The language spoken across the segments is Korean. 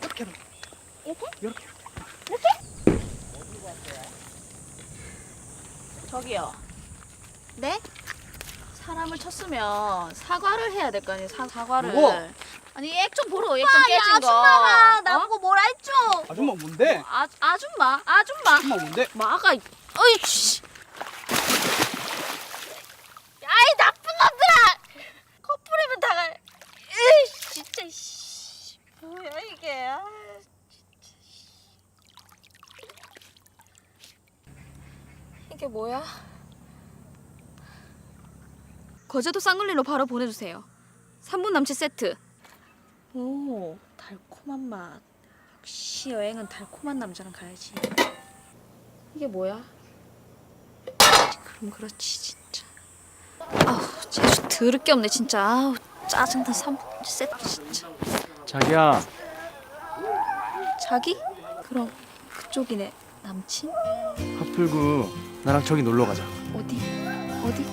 이렇게 이렇게 이렇게 저기요. 네? 사람을 쳤으면 사과를 해야 될 거 아니에요. 사, 사과를. 누구? 아니 액 좀 보러 액 좀 깨진 거. 아줌마가 어? 나보고 뭐라 했죠? 아줌마 뭔데? 아 아줌마 아줌마 아줌마 뭔데? 마가 어이 씨. 야이 나쁜 놈들아. 커플이면 다 가. 에이 진짜 씨. 뭐야 이게. 아, 진짜, 씨. 이게 뭐야? 거제도 쌍글리로 바로 보내주세요. 3분 남치 세트. 오 달콤한 맛. 역시 여행은 달콤한 남자랑 가야지. 이게 뭐야? 그럼 그렇지 진짜. 아우 재수 더럽게 없네 진짜. 아우 짜증나 3분 세트 진짜. 자기야 자기? 그럼 그쪽이네 남친? 하풀구 나랑 저기 놀러 가자 어디? 어디?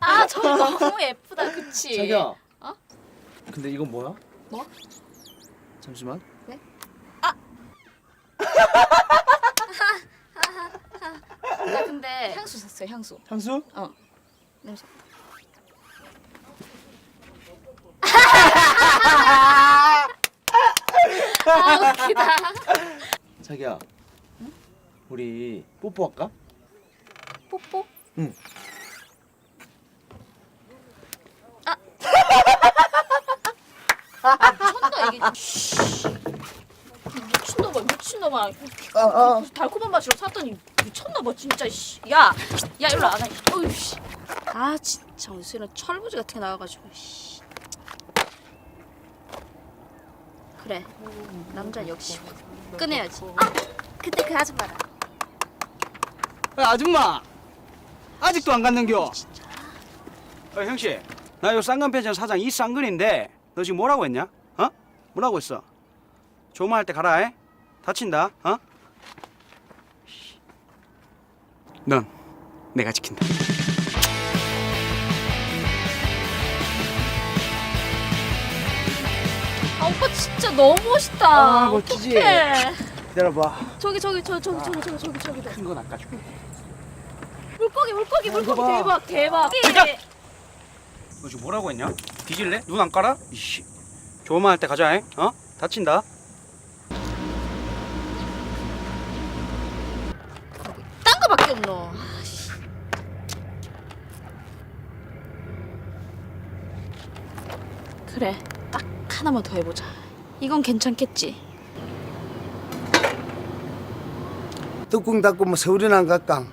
아, 저 너무 예쁘다, 그치? 자기야 어? 근데 이건 뭐야? 뭐? 잠시만 나 근데 향수 샀어요, 향수. 향수? 어. 냄새. 아, 웃기다. 자기야 우리 뽀뽀할까? 뽀뽀? 응. 아. 미쳤다 이게. 미친놈아, 미친놈아. 달콤한 맛이로 샀더니 미쳤나봐 진짜. 씨. 야, 야 일로 안 와. 어휴 씨. 아 진짜 어디서 철부지 같은 게 나와가지고. 씨. 그래, 남자 역시 꺼내야지. 아, 그때 그 아줌마다. 야, 아줌마 아직도 안 갔는겨? 어, 형씨 나 요 쌍간편의점 사장 이 쌍근인데 너 지금 뭐라고 했냐? 어? 뭐라고 했어? 조마할 때 가라 해? 다친다 어? 넌 내가 지킨다 아 오빠 진짜 너무 멋있다. 아, 멋지지? 어떡해. 기다려봐 저기 저기 저 저기 저기 저기 저기 저기. 큰 건 아까 줄게 물고기 물고기 물고기 봐. 대박 대박. 너 지금 뭐라고 했냐? 뒤질래? 눈 안 깔아? 이씨 조마할 때 가자 해? 어? 다친다 딴 거밖에 없노. 아씨. 그래 딱 하나만 더 해보자. 이건 괜찮겠지. 뚜껑 닫고 뭐 서울이나 안 갈까?